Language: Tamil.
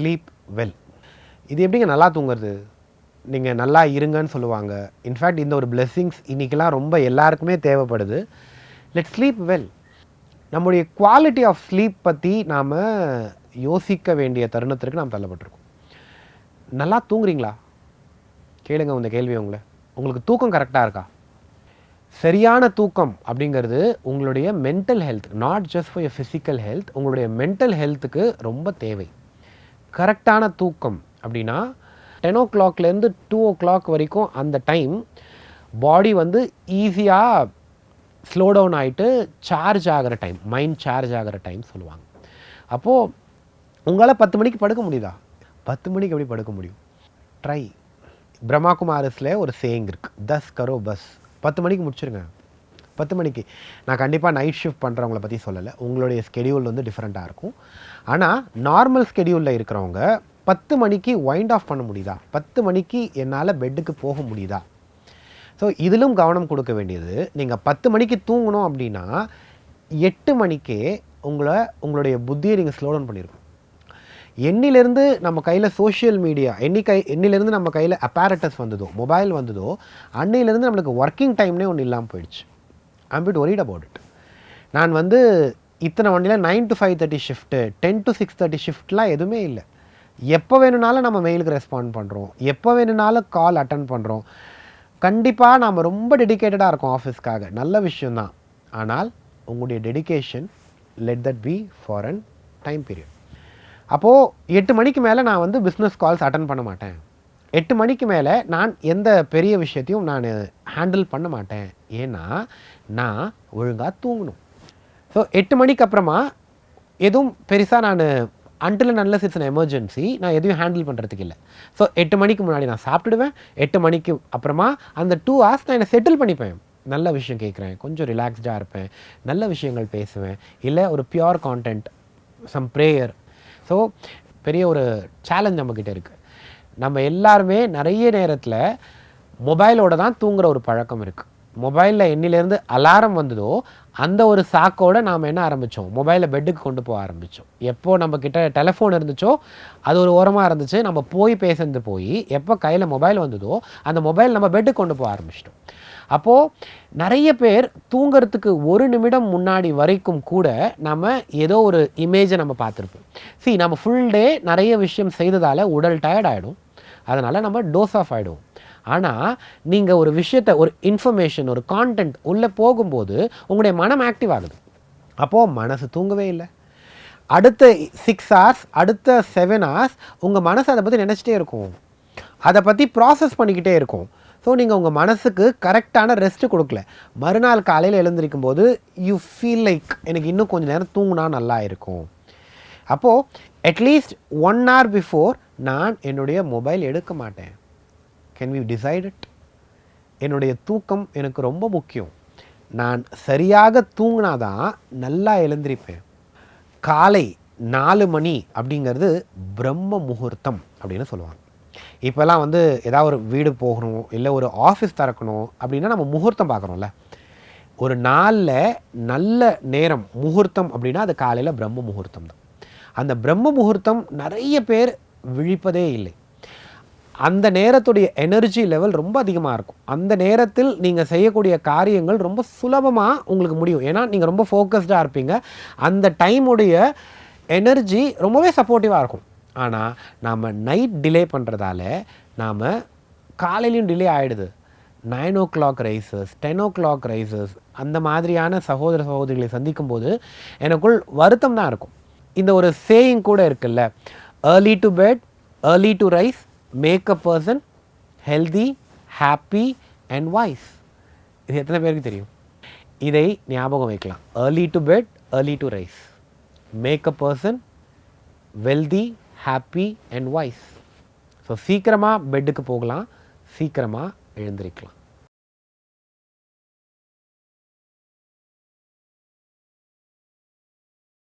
ஸ்லீப் வெல் இது எப்படிங்க நல்லா தூங்குறது? நீங்கள் நல்லா இருங்கன்னு சொல்லுவாங்க. இன்ஃபேக்ட் இந்த ஒரு பிளெஸ்ஸிங்ஸ் இன்றைக்கெலாம் ரொம்ப எல்லாருக்குமே தேவைப்படுது. லெட் ஸ்லீப் வெல் நம்முடைய குவாலிட்டி ஆஃப் ஸ்லீப் பற்றி நாம் யோசிக்க வேண்டிய தருணத்திற்கு நாம் தள்ளப்பட்டிருக்கோம். நல்லா தூங்குறீங்களா? கேளுங்க இந்த கேள்வி உங்களை. உங்களுக்கு தூக்கம் கரெக்டாக இருக்கா? சரியான தூக்கம் அப்படிங்கிறது உங்களுடைய mental health not just for your physical health உங்களுடைய மென்டல் ஹெல்த்துக்கு ரொம்ப தேவை. கரெக்டான தூக்கம் அப்படின்னா டென் ஓ கிளாக்லேருந்து டூ ஓ கிளாக் வரைக்கும் அந்த டைம் பாடி வந்து ஈஸியாக ஸ்லோ டவுன் ஆகிட்டு சார்ஜ் ஆகிற டைம் மைண்ட் சார்ஜ் ஆகிற டைம் சொல்லுவாங்க. அப்போது உங்களால் பத்து மணிக்கு படுக்க முடியுதா? பத்து மணிக்கு எப்படி படுக்க முடியும்? ட்ரை பிரம்மாகுமாரஸில் ஒரு சேயிங் இருக்குது தஸ் கரோ பஸ். பத்து மணிக்கு முடிச்சிருங்க. பத்து மணிக்கு. நான் கண்டிப்பாக நைட் ஷிஃப்ட் பண்ணுறவங்கள பற்றி சொல்லலை. உங்களுடைய ஸ்கெடியூல் வந்து டிஃப்ரெண்ட்டாக இருக்கும். ஆனால் நார்மல் ஸ்கெடியூலில் இருக்கிறவங்க பத்து மணிக்கு வைண்ட் ஆஃப் பண்ண முடியுதா? பத்து மணிக்கு என்னால் பெட்டுக்கு போக முடியுதா? ஸோ இதிலும் கவனம் கொடுக்க வேண்டியது நீங்கள் பத்து மணிக்கு தூங்கணும் அப்படின்னா எட்டு மணிக்கே உங்களை உங்களுடைய புத்தியை நீங்கள் ஸ்லோ டவுன் பண்ணியிருக்கணும் எண்ணிலேருந்து நம்ம கையில் சோஷியல் மீடியா எண்ணி கை எண்ணிலேருந்து நம்ம கையில் அப்பாரட்டஸ் வந்ததோ மொபைல் வந்ததோ அன்னையிலேருந்து நம்மளுக்கு ஒர்க்கிங் டைம்னே ஒன்று இல்லாமல் போயிடுச்சு. I'm bit worried about it நான் வந்து இத்தனை வண்டியில் nine to five thirty shift ten to six thirty ஷிஃப்ட்லாம் எதுவுமே இல்லை. எப்போ வேணும்னாலும் நம்ம மெயிலுக்கு ரெஸ்பாண்ட் பண்ணுறோம் எப்போ வேணும்னாலும் கால் அட்டன் பண்ணுறோம் கண்டிப்பாக நாம் ரொம்ப டெடிகேட்டடாக இருக்கோம் ஆஃபீஸ்க்காக நல்ல விஷயந்தான் ஆனால் உங்களுடைய dedication let that be for an time period அப்போது எட்டு மணிக்கு மேலே நான் வந்து பிஸ்னஸ் கால்ஸ் அட்டன் பண்ண மாட்டேன். எட்டு மணிக்கு மேலே நான் எந்த பெரிய விஷயத்தையும் நான் ஹேண்டில் பண்ண மாட்டேன். ஏன்னா நான் ஒழுங்காக தூங்கணும். ஸோ எட்டு மணிக்கு அப்புறமா எதுவும் பெருசாக நான் அன்டில் நல்ல இட்ஸ் எமர்ஜென்சி நான் எதையும் ஹேண்டில் பண்ணுறதுக்கு இல்லை. ஸோ எட்டு மணிக்கு முன்னாடி நான் சாப்பிட்டுடுவேன். எட்டு மணிக்கு அப்புறமா அந்த டூ ஹவர்ஸ் நான் என்னை செட்டில் பண்ணிப்பேன். நல்ல விஷயம் கேட்குறேன் கொஞ்சம் ரிலாக்ஸ்டாக இருப்பேன். நல்ல விஷயங்கள் பேசுவேன். இல்லை ஒரு pure content some prayer so பெரிய ஒரு சேலஞ்ச் நம்மக்கிட்ட இருக்குது நம்ம எல்லாருமே நிறைய நேரத்தில் மொபைலோட தான் தூங்குற ஒரு பழக்கம் இருக்குது மொபைலில் எண்ணிலேருந்து அலாரம் வந்ததோ அந்த ஒரு சாக்கோட நாம் என்ன ஆரம்பித்தோம் மொபைலை பெட்டுக்கு கொண்டு போக ஆரம்பித்தோம் எப்போது நம்மக்கிட்ட டெலஃபோன் இருந்துச்சோ அது ஒரு ஓரமாக இருந்துச்சு. நம்ம போய் பேசுறது போய் எப்போ கையில் மொபைல் வந்ததோ அந்த மொபைல் நம்ம பெட்டுக்கு கொண்டு போக ஆரம்பிச்சிட்டோம். அப்போது நிறைய பேர் தூங்கிறதுக்கு ஒரு நிமிடம் முன்னாடி வரைக்கும் கூட நம்ம ஏதோ ஒரு இமேஜை நம்ம பார்த்துருப்போம். சி நம்ம ஃபுல் டே நிறைய விஷயம் செய்ததால் உடல் டயர்ட் ஆகிடும் அதனால் நம்ம டோஸ் ஆஃப் ஆகிடுவோம் ஆனால் நீங்கள் ஒரு விஷயத்தை ஒரு இன்ஃபர்மேஷன் ஒரு கான்டென்ட் உள்ளே போகும்போது உங்களுடைய மனம் ஆக்டிவ் ஆகுது. அப்போது மனசு தூங்கவே இல்லை. அடுத்த சிக்ஸ் ஹவர்ஸ் அடுத்த செவன் ஹவர்ஸ் உங்கள் மனசு அதை பற்றி நினச்சிட்டே இருக்கும். அதை பற்றி ப்ராசஸ் பண்ணிக்கிட்டே இருக்கும். ஸோ நீங்கள் உங்கள் மனசுக்கு கரெக்டான ரெஸ்ட் கொடுக்கல. மறுநாள் காலையில் எழுந்திருக்கும் போது யூ ஃபீல் லைக் எனக்கு இன்னும் கொஞ்சம் நேரம் தூங்கினா நல்லா இருக்கும். அப்போது அட்லீஸ்ட் ஒன் ஹவர் பிஃபோர் நான் என்னுடைய மொபைல் எடுக்க மாட்டேன். கேன் வி டிசைட் இட் என்னுடைய தூக்கம் எனக்கு ரொம்ப முக்கியம். நான் சரியாக தூங்கினாதான் நல்லா எழுந்திருப்பேன். காலை நாலு மணி அப்படிங்கிறது பிரம்ம முகூர்த்தம் அப்படின்னு சொல்லுவாங்க. இப்போல்லாம் வந்து ஏதாவது ஒரு வீடு போகணும் இல்லை ஒரு ஆஃபீஸ் திறக்கணும் அப்படின்னா நம்ம முகூர்த்தம் பார்க்குறோம்ல. ஒரு நாளில் நல்ல நேரம் முகூர்த்தம் அப்படின்னா அது காலையில் பிரம்ம முகூர்த்தம் தான். அந்த பிரம்ம முகூர்த்தம் நிறைய பேர் விழிப்பதே இல்லை. அந்த நேரத்துடைய எனர்ஜி லெவல் ரொம்ப அதிகமாக இருக்கும். அந்த நேரத்தில் நீங்கள் செய்யக்கூடிய காரியங்கள் ரொம்ப சுலபமாக உங்களுக்கு முடியும். ஏன்னா நீங்கள் ரொம்ப ஃபோக்கஸ்டாக இருப்பீங்க. அந்த டைமுடைய எனர்ஜி ரொம்பவே சப்போர்ட்டிவாக இருக்கும். ஆனால் நாம் நைட் டிலே பண்ணுறதால நாம் காலையிலையும் டிலே ஆகிடுது nine o'clock rises ten o'clock rises அந்த மாதிரியான சகோதர சகோதரிகளை சந்திக்கும் போது எனக்குள் வருத்தம் தான் இருக்கும். இந்த ஒரு சேயிங் கூட இருக்குல்ல. Early to bed early to rise make a person healthy happy and wise இது எத்தனை பேருக்கு தெரியும்? இதை ஞாபகம் வைக்கலாம். Early to bed early to rise make a person wealthy happy and wise so சீக்கிரமாக பெட்டுக்கு போகலாம். சீக்கிரமாக எழுந்திருக்கலாம்.